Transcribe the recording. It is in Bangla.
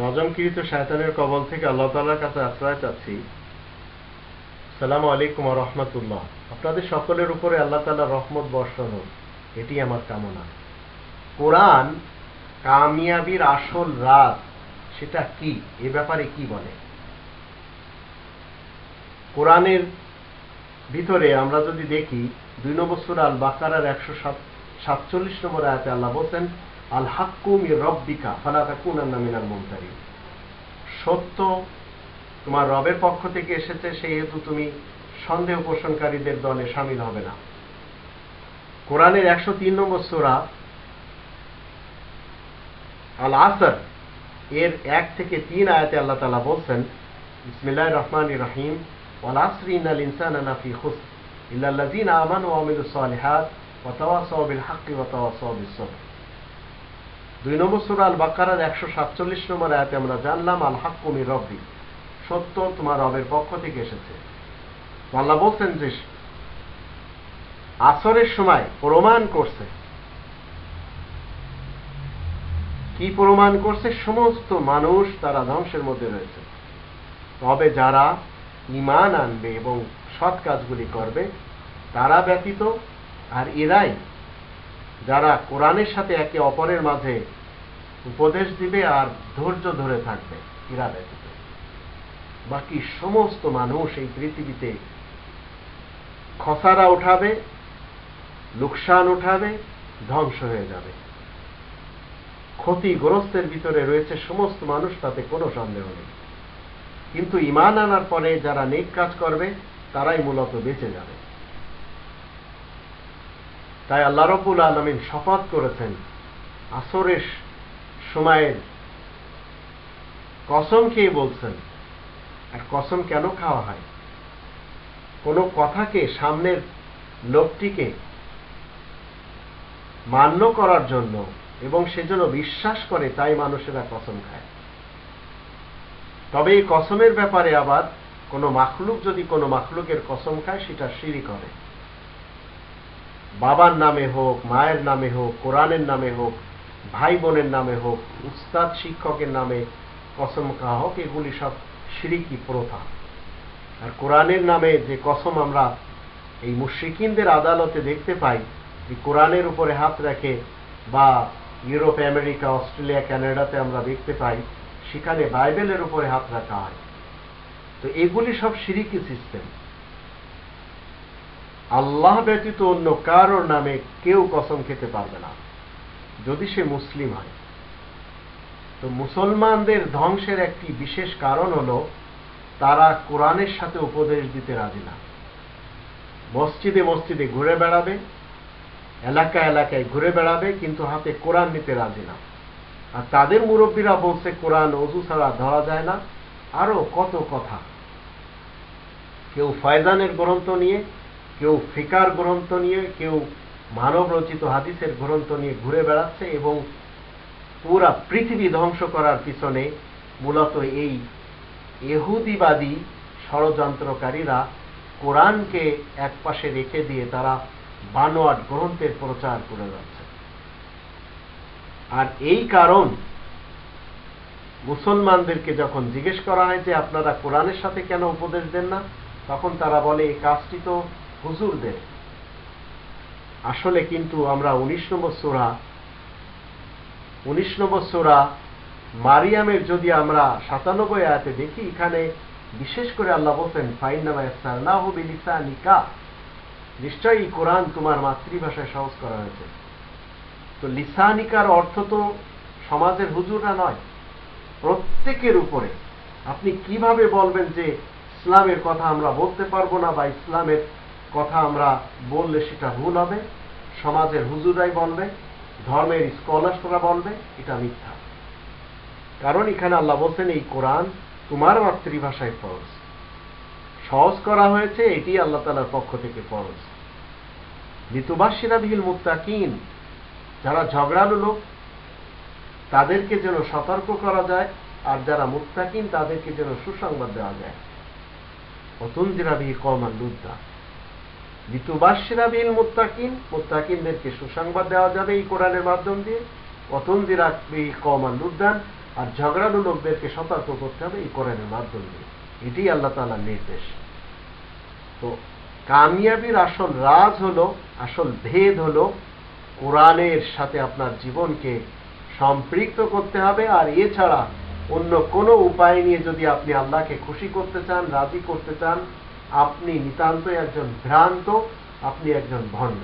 রজমকৃত শায়তানের কবল থেকে আল্লাহ তালার কাছে আশ্রয় চাচ্ছি। সালাম আলাইকুম রহমতুল্লাহ। আপনাদের সকলের উপরে আল্লাহ তালার রহমত বর্ষণ এটি আমার কামনা। কোরআন কামিয়াবির আসল রাত সেটা কি? এ ব্যাপারে কি বলে? কোরআনের ভিতরে আমরা যদি দেখি, দুই নম্বর সুরা আল বাকারার একশো সাতচল্লিশ নম্বর আয়াতে আল্লাহ বলছেন আল হাক্কুম রব্বিকা, ফালা তাকুনান্না মিনাল মুমতারি সত্য, তোমার রবের পক্ষ থেকে এসেছে সেই হেতু তুমি সন্দেহ পোষণকারীদের দলে সামিল হবে না। কোরআনের একশো তিন নম্বর সুরা আল আসর এর এক থেকে তিন আয়াতে আল্লাহ তালা বলছেন ইসমিল্লাহ রহমান রহিম ওয়াল আসরি ইন্নাল ইনসান লাফি খুসর ইল্লা আল্লাযীনা আমানু ওয়া আমিলুস সালিহাত, ওয়া তাওয়াসাউ বিল হাক্কি ওয়া তাওয়াসাউ বিস সবর দুই নম্বর সূরা আল বাকারার একশো সাতচল্লিশ নম্বর আয়াতে আমরা জানলাম আল হাক্কু মির রব্বি। সত্য তোমার রবের পক্ষ থেকে এসেছে। আল্লাহ বলছেন যে, আসরের সময় প্রমাণ করছে। কি প্রমাণ করছে? সমস্ত মানুষ তারা ধ্বংসের মধ্যে রয়েছে। তবে যারা ইমান আনবে এবং সৎ কাজগুলি করবে, তারা ব্যতীত আর এরাই যারা কোরআনের সাথে একে অপরের মাঝে উপদেশ দিবে আর ধৈর্য ধরে থাকবে এরা ব্যতীত। বাকি সমস্ত মানুষ এই পৃথিবীতে খসারা উঠাবে, লোকসান উঠাবে, ধ্বংস হয়ে যাবে। ক্ষতিগ্রস্তের ভিতরে রয়েছে সমস্ত মানুষ, তাতে কোনো সন্দেহ নেই। কিন্তু ইমান আনার পরে যারা নেক কাজ করবে, তারাই মূলত বেঁচে যাবে। তাই আল্লাহ রব্বুল আলমিন শপথ করেছেন আসরের সময়ের কসম খেয়ে বলছেন, আর কসম কেন খাওয়া হয়? কোনো কথাকে সামনের লোকটিকে মান্য করার জন্য এবং সেজন্য বিশ্বাস করে তাই মানুষেরা কসম খায়। তবে এই কসমের ব্যাপারে আবার কোনো মাখলুক যদি কোনো মাখলুকের কসম খায়, সেটা সিঁড়ি করে। বাবার নামে হোক, মায়ের নামে হোক, কোরআনের নামে হোক ভাই বোনের নামে হোক, উস্তাদ, শিক্ষকের নামে, কসম খাওয়া হোক, এগুলি সব সিরিকি প্রথা। আর কোরআনের নামে যে কসম আমরা এই মুশ্রিকিনদের আদালতে দেখতে পাই, যে কোরআনের উপরে হাত রাখে বা ইউরোপ, আমেরিকা, অস্ট্রেলিয়া, কানাডাতে আমরা দেখতে পাই, সেখানে বাইবেলের উপরে হাত রাখা হয়। তো এগুলি সব সিরিকি সিস্টেম। আল্লাহ ব্যতীত অন্য কারোর নামে কেউ কসম খেতে পারবে না। যদি সে মুসলিম হয়। তো মুসলমানদের ধ্বংসের একটি বিশেষ কারণ হলো, তারা কোরআনের সাথে উপদেশ দিতে রাজি না। মসজিদে মসজিদে ঘুরে বেড়াবে, এলাকা এলাকায় ঘুরে বেড়াবে, কিন্তু হাতে কোরআন নিতে রাজি না। আর তাদের মুরব্বীরা বলছে, কোরআন অজু ছাড়া ধরা যায় না। আরও কত কথা। কেউ ফয়জানের গ্রন্থ নিয়ে কেউ ফিকার গ্রন্থ নিয়ে, কেউ মানব রচিত হাদিসের গ্রন্থ নিয়ে ঘুরে বেড়াচ্ছে এবং পুরা পৃথিবী ধ্বংস করার পিছনে মূলত এই এহুদিবাদী ষড়যন্ত্রকারীরা কোরআনকে একপাশে রেখে দিয়ে তারা বানোয়াট গ্রন্থের প্রচার করে যাচ্ছে। আর এই কারণ মুসলমানদেরকে যখন জিজ্ঞেস করা হয় যে আপনারা কোরআনের সাথে কেন উপদেশ দেন না? তখন তারা বলে, এই কাজটি তো হুজুরদের। আসলে কিন্তু আমরা উনিশ নম্বর সোরা, উনিশ নম্বর সোরা মারিয়ামের যদি আমরা সাতানব্বই আয়াতে দেখি, এখানে বিশেষ করে আল্লাহ বলছেন ফাইনামাইসানিকা নিশ্চয়ই কোরআন তোমার মাতৃভাষায় সহজ করা হয়েছে। তো লিসানিকার অর্থ তো সমাজের হুজুররা নয়, প্রত্যেকের উপরে। আপনি কীভাবে বলবেন যে ইসলামের কথা আমরা বলতে পারব না বা ইসলামের কথা আমরা বললে সেটা ভুল হবে, সমাজের হুজুরাই বলবে, ধর্মের স্কলার্সরা বলবে, এটা মিথ্যা। কারণ এখানে আল্লাহ বলছেন, এই কোরআন তোমার মাতৃভাষায় ফরজ। সহজ করা হয়েছে, এটি আল্লাহ তালার পক্ষ থেকে ফরজ। ঋতুবাসীরা বিহিল মুক্তাকিন যারা ঝগড়ালু লোক, তাদেরকে যেন সতর্ক করা যায়, আর যারা মুক্তাকিন তাদেরকে যেন সুসংবাদ দেওয়া যায়। অতুন্দিরা বিহি কমান লুদ্দা। মুত্তাকিন, মুত্তাকিনদেরকে সুসংবাদ দেওয়া যাবে এই কোরআনের মাধ্যম দিয়ে। বিহি কমান আর ঝগড়ালু লোকদেরকে সতর্ক করতে হবে এই কোরআনের মাধ্যম দিয়ে। এটি আল্লাহ তালার নির্দেশ। তো কামিয়াবির আসল রাজ হলো, আসল ভেদ হলো, কোরআনের সাথে আপনার জীবনকে সম্পৃক্ত করতে হবে, আর এছাড়া অন্য কোনো উপায় নিয়ে যদি আপনি আল্লাহকে খুশি করতে চান, রাজি করতে চান আপনি নিতান্তই একজন ভ্রান্ত আপনি একজন ভণ্ড